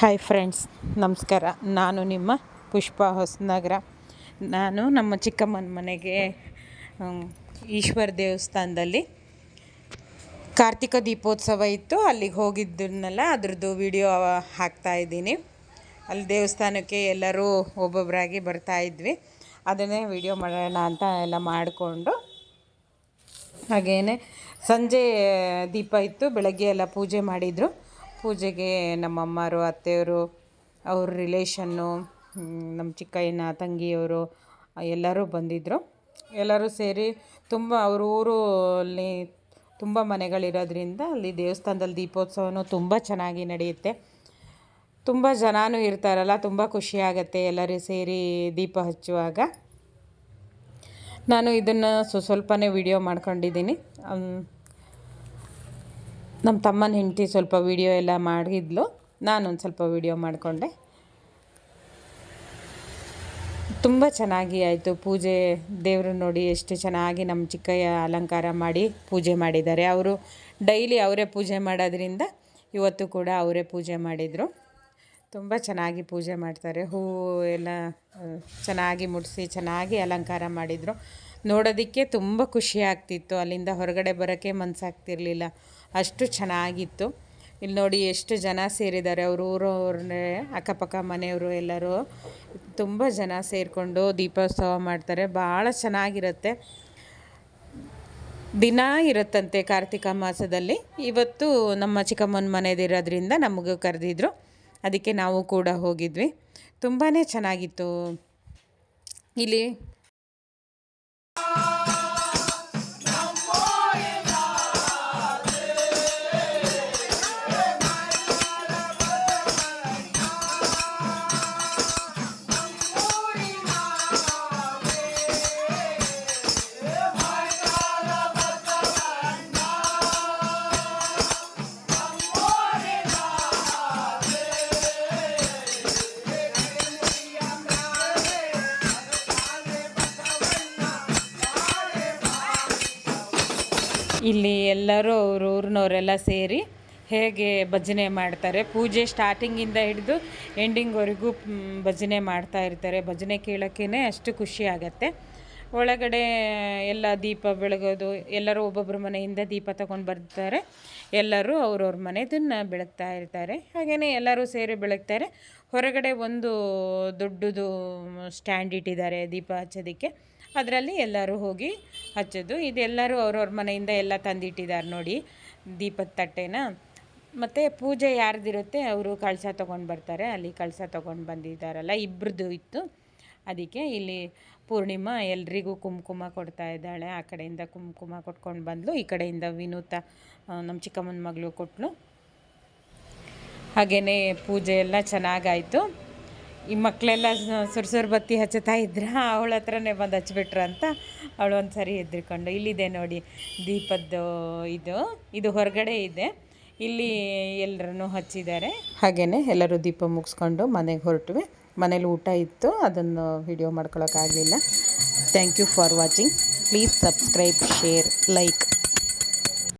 Hi friends ನಮಸ್ಕಾರ. ನಾನು ನಿಮ್ಮ ಪುಷ್ಪ ಹೊಸನಗರ. ನಾನು ನಮ್ಮ ಚಿಕ್ಕಮ್ಮನ ಮನೆಗೆ ಈಶ್ವರ ದೇವಸ್ಥಾನದಲ್ಲಿ ಕಾರ್ತಿಕ ದೀಪೋತ್ಸವ ಇತ್ತು. ಅಲ್ಲಿಗೆ ಹೋಗಿದ್ದನ್ನೆಲ್ಲ ಅದ್ರದ್ದು ವಿಡಿಯೋ ಹಾಕ್ತಾ ಇದ್ದೀನಿ. ಅಲ್ಲಿ ದೇವಸ್ಥಾನಕ್ಕೆ ಎಲ್ಲರೂ ಒಬ್ಬೊಬ್ಬರಾಗಿ ಬರ್ತಾ ಇದ್ವಿ. ಅದನ್ನೇ ವಿಡಿಯೋ ಮಾಡೋಣ ಅಂತ ಎಲ್ಲ ಮಾಡಿಕೊಂಡು. ಹಾಗೇ ಸಂಜೆ ದೀಪ ಇತ್ತು, ಬೆಳಗ್ಗೆ ಎಲ್ಲ ಪೂಜೆ ಮಾಡಿದರು. ಪೂಜೆಗೆ ನಮ್ಮಮ್ಮರು, ಅತ್ತೆಯವರು, ಅವ್ರ ರಿಲೇಷನ್ನು ನಮ್ಮ ಚಿಕ್ಕಯ್ಯನ ತಂಗಿಯವರು, ಎಲ್ಲರೂ ಬಂದಿದ್ದರು ಎಲ್ಲರೂ ಸೇರಿ ತುಂಬ ಅವ್ರ ಊರಲ್ಲಿ ತುಂಬ ಮನೆಗಳಿರೋದ್ರಿಂದ ಅಲ್ಲಿ ದೇವಸ್ಥಾನದಲ್ಲಿ ದೀಪೋತ್ಸವನೂ ತುಂಬ ಚೆನ್ನಾಗಿ ನಡೆಯುತ್ತೆ. ತುಂಬ ಜನನೂ ಇರ್ತಾರಲ್ಲ, ತುಂಬ ಖುಷಿಯಾಗತ್ತೆ ಎಲ್ಲರೂ ಸೇರಿ ದೀಪ ಹಚ್ಚುವಾಗ. ನಾನು ಇದನ್ನು ಸ್ವಲ್ಪನೇ ವಿಡಿಯೋ ಮಾಡ್ಕೊಂಡಿದ್ದೀನಿ. ನಮ್ಮ ತಮ್ಮನ ಹೆಂಡತಿ ಸ್ವಲ್ಪ ವೀಡಿಯೋ ಎಲ್ಲ ಮಾಡಿದ್ಲು. ನಾನೊಂದು ಸ್ವಲ್ಪ ವೀಡಿಯೋ ಮಾಡಿಕೊಂಡೆ. ತುಂಬ ಚೆನ್ನಾಗಿ ಆಯಿತು. ಪೂಜೆ ದೇವರು ನೋಡಿ ಎಷ್ಟು ಚೆನ್ನಾಗಿ ನಮ್ಮ ಚಿಕ್ಕಯ್ಯ ಅಲಂಕಾರ ಮಾಡಿ ಪೂಜೆ ಮಾಡಿದ್ದಾರೆ. ಅವರು ಡೈಲಿ ಅವರೇ ಪೂಜೆ ಮಾಡೋದ್ರಿಂದ ಇವತ್ತು ಕೂಡ ಅವರೇ ಪೂಜೆ ಮಾಡಿದರು. ತುಂಬ ಚೆನ್ನಾಗಿ ಪೂಜೆ ಮಾಡ್ತಾರೆ. ಹೂವು ಎಲ್ಲ ಚೆನ್ನಾಗಿ ಮುಡಿಸಿ ಚೆನ್ನಾಗಿ ಅಲಂಕಾರ ಮಾಡಿದರು. ನೋಡೋದಕ್ಕೆ ತುಂಬ ಖುಷಿ ಆಗ್ತಿತ್ತು. ಅಲ್ಲಿಂದ ಹೊರಗಡೆ ಬರೋಕ್ಕೆ ಮನಸ್ಸಾಗ್ತಿರ್ಲಿಲ್ಲ ಅಷ್ಟು ಚೆನ್ನಾಗಿತ್ತು. ಇಲ್ಲಿ ನೋಡಿ ಎಷ್ಟು ಜನ ಸೇರಿದ್ದಾರೆ. ಅವರು ಊರವ್ರನ್ನೇ ಅಕ್ಕಪಕ್ಕ, ಮನೆಯವರು ಎಲ್ಲರೂ ತುಂಬ ಜನ ಸೇರಿಕೊಂಡು ದೀಪೋತ್ಸವ ಮಾಡ್ತಾರೆ. ಭಾಳ ಚೆನ್ನಾಗಿರುತ್ತೆ. ದಿನ ಇರುತ್ತಂತೆ ಕಾರ್ತಿಕ ಮಾಸದಲ್ಲಿ. ಇವತ್ತು ನಮ್ಮ ಚಿಕ್ಕಮ್ಮನ ಮನೆಯದಿರೋದ್ರಿಂದ ನಮಗೂ ಕರೆದಿದ್ರು. ಅದಕ್ಕೆ ನಾವು ಕೂಡ ಹೋಗಿದ್ವಿ. ತುಂಬಾ ಚೆನ್ನಾಗಿತ್ತು. ಇಲ್ಲಿ ಇಲ್ಲಿ ಎಲ್ಲರೂ ಅವ್ರ ಊರಿನವರೆಲ್ಲ ಸೇರಿ ಹೇಗೆ ಭಜನೆ ಮಾಡ್ತಾರೆ. ಪೂಜೆ ಸ್ಟಾರ್ಟಿಂಗಿಂದ ಹಿಡಿದು ಎಂಡಿಂಗ್ವರೆಗೂ ಭಜನೆ ಮಾಡ್ತಾ ಇರ್ತಾರೆ. ಭಜನೆ ಕೇಳೋಕ್ಕೇ ಅಷ್ಟು ಖುಷಿ ಆಗತ್ತೆ. ಒಳಗಡೆ ಎಲ್ಲ ದೀಪ ಬೆಳಗೋದು, ಎಲ್ಲರೂ ಒಬ್ಬೊಬ್ಬರ ಮನೆಯಿಂದ ದೀಪ ತಗೊಂಡು ಬರ್ತಾರೆ. ಎಲ್ಲರೂ ಅವ್ರವ್ರ ಮನೆದನ್ನು ಬೆಳಗ್ತಾ ಇರ್ತಾರೆ. ಹಾಗೆಯೇ ಎಲ್ಲರೂ ಸೇರಿ ಬೆಳಗ್ತಾರೆ. ಹೊರಗಡೆ ಒಂದು ದೊಡ್ಡದು ಸ್ಟ್ಯಾಂಡ್ ಇಟ್ಟಿದ್ದಾರೆ ದೀಪ ಹಚ್ಚೋದಕ್ಕೆ. ಅದರಲ್ಲಿ ಎಲ್ಲರೂ ಹೋಗಿ ಹಚ್ಚೋದು. ಇದೆಲ್ಲರೂ ಅವ್ರವ್ರ ಮನೆಯಿಂದ ಎಲ್ಲ ತಂದಿಟ್ಟಿದ್ದಾರೆ ನೋಡಿ, ದೀಪದ ತಟ್ಟೆನ. ಮತ್ತು ಪೂಜೆ ಯಾರ್ದಿರುತ್ತೆ, ಅವರು ಕಳಸ ತೊಗೊಂಡು ಬರ್ತಾರೆ. ಅಲ್ಲಿ ಕಳಸ ತೊಗೊಂಡು ಬಂದಿದ್ದಾರಲ್ಲ ಇಬ್ರದ್ದು ಇತ್ತು. ಅದಕ್ಕೆ ಇಲ್ಲಿ ಪೂರ್ಣಿಮಾ ಎಲ್ರಿಗೂ ಕುಂಕುಮ ಕೊಡ್ತಾ ಇದ್ದಾಳೆ. ಆ ಕಡೆಯಿಂದ ಕುಂಕುಮ ಕೊಟ್ಕೊಂಡು ಬಂದಳು ಈ ಕಡೆಯಿಂದ ವಿನೂತ ನಮ್ಮ ಚಿಕ್ಕಮ್ಮನ ಮಗಳು ಕೊಟ್ಟಳು ಹಾಗೆಯೇ ಪೂಜೆ ಎಲ್ಲ ಚೆನ್ನಾಗಾಯಿತು. ಈ ಮಕ್ಕಳೆಲ್ಲ ಸುರ್ಸುರು ಬತ್ತಿ ಹಚ್ಚುತ್ತಾ ಇದ್ರ? ಅವಳ ಹತ್ರನೇ ಬಂದು ಹಚ್ಬಿಟ್ರು ಅಂತ ಅವಳು ಒಂದು ಸರಿ ಎದ್ರಿಕೊಂಡು ಇಲ್ಲಿದೆ ನೋಡಿ ದೀಪದ್ದು ಇದು ಇದು ಹೊರಗಡೆ ಇದೆ. ಇಲ್ಲಿ ಎಲ್ಲರನ್ನು ಹಚ್ಚಿದ್ದಾರೆ. ಹಾಗೆಯೇ ಎಲ್ಲರೂ ದೀಪ ಮುಗಿಸ್ಕೊಂಡು ಮನೆಗೆ ಹೊರಟುವೆ. ಮನೇಲಿ ಊಟ ಇತ್ತು, ಅದನ್ನು video ಮಾಡ್ಕೊಳ್ಳೋಕ್ಕಾಗಲಿಲ್ಲ thank you for watching please subscribe share like